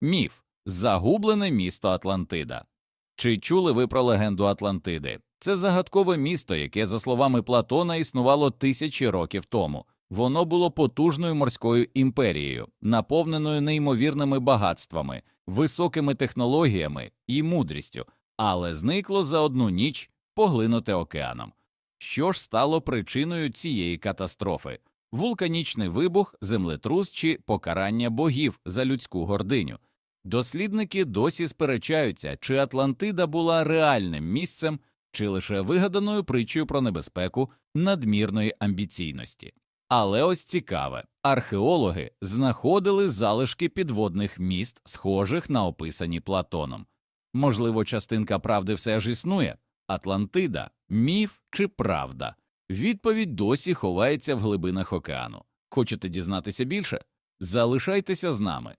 Міф загублене місто Атлантида. Чи чули ви про легенду Атлантиди? Це загадкове місто, яке, за словами Платона, існувало тисячі років тому. Воно було потужною морською імперією, наповненою неймовірними багатствами, високими технологіями і мудрістю, але зникло за одну ніч, поглинуте океаном. Що ж стало причиною цієї катастрофи? Вулканічний вибух, землетрус чи покарання богів за людську гординю. Дослідники досі сперечаються, чи Атлантида була реальним місцем, чи лише вигаданою притчею про небезпеку надмірної амбіційності. Але ось цікаве, археологи знаходили залишки підводних міст, схожих на описані Платоном. Можливо, частинка правди все ж існує? Атлантида міф чи правда? Відповідь досі ховається в глибинах океану. Хочете дізнатися більше? Залишайтеся з нами.